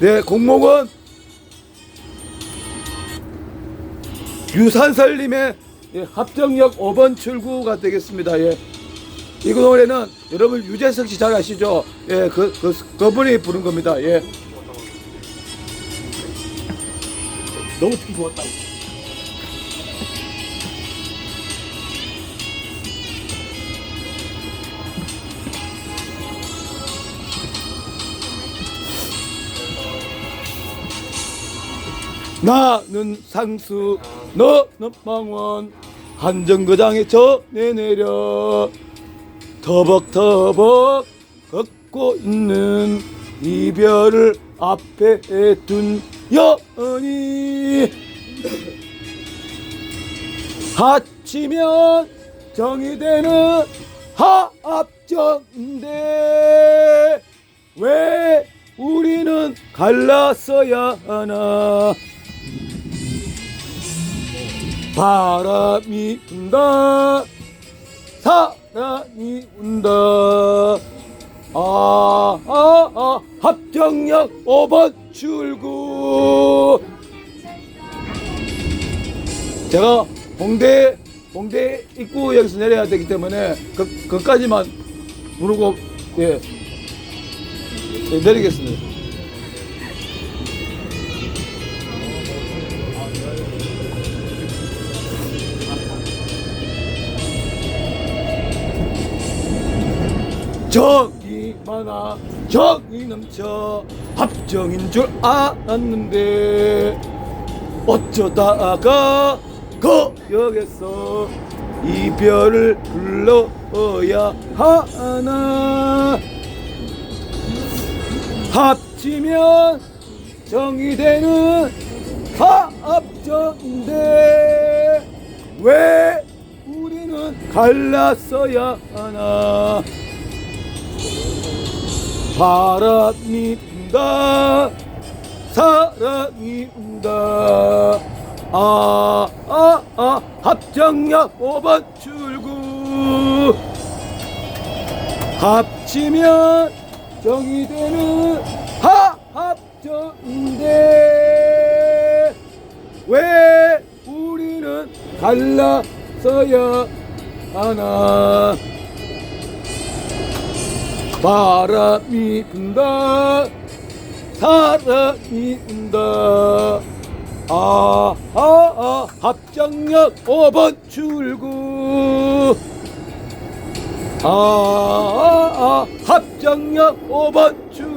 네, 공목은 유산설님의 예, 합정역 5번 출구가 되겠습니다. 예. 이 노래는 여러분 유재석 씨 잘 아시죠? 예, 그, 그, 그분이 부른 겁니다. 예. 너무 듣기 좋았다. 나는 상수 너는 망원. 한정거장에 전해 내려. 터벅터벅 걷고 있는 이별을 앞에 둔 여인이. 합치면 정이 되는 합정인데 왜 우리는 갈랐어야 하나 바람이 분다. 사랑이 운다. 아, 아, 아, 합정역 5번 출구. 제가 봉대 봉대 입구역에서 내려야 되기 때문에 그, 그까지만 부르고 예, 예 내리겠습니다 정이 많아 정이 넘쳐 합정인 줄 알았는데 어쩌다가 거역에서 이별을 불러야 하나? 합치면 정이 되는 합정인데 왜 우리는 갈랐어야 하나 사랑이 운다. 아, 아, 아, 합정역 5번 출구. 합치면 정이 되는 하 합정인데 왜 우리는 갈라서야 하나 바람이 분다. 사랑이 운다. 아, 아, 아, 합정역 5번 출구. 아, 아, 아, 합정역 5번 출구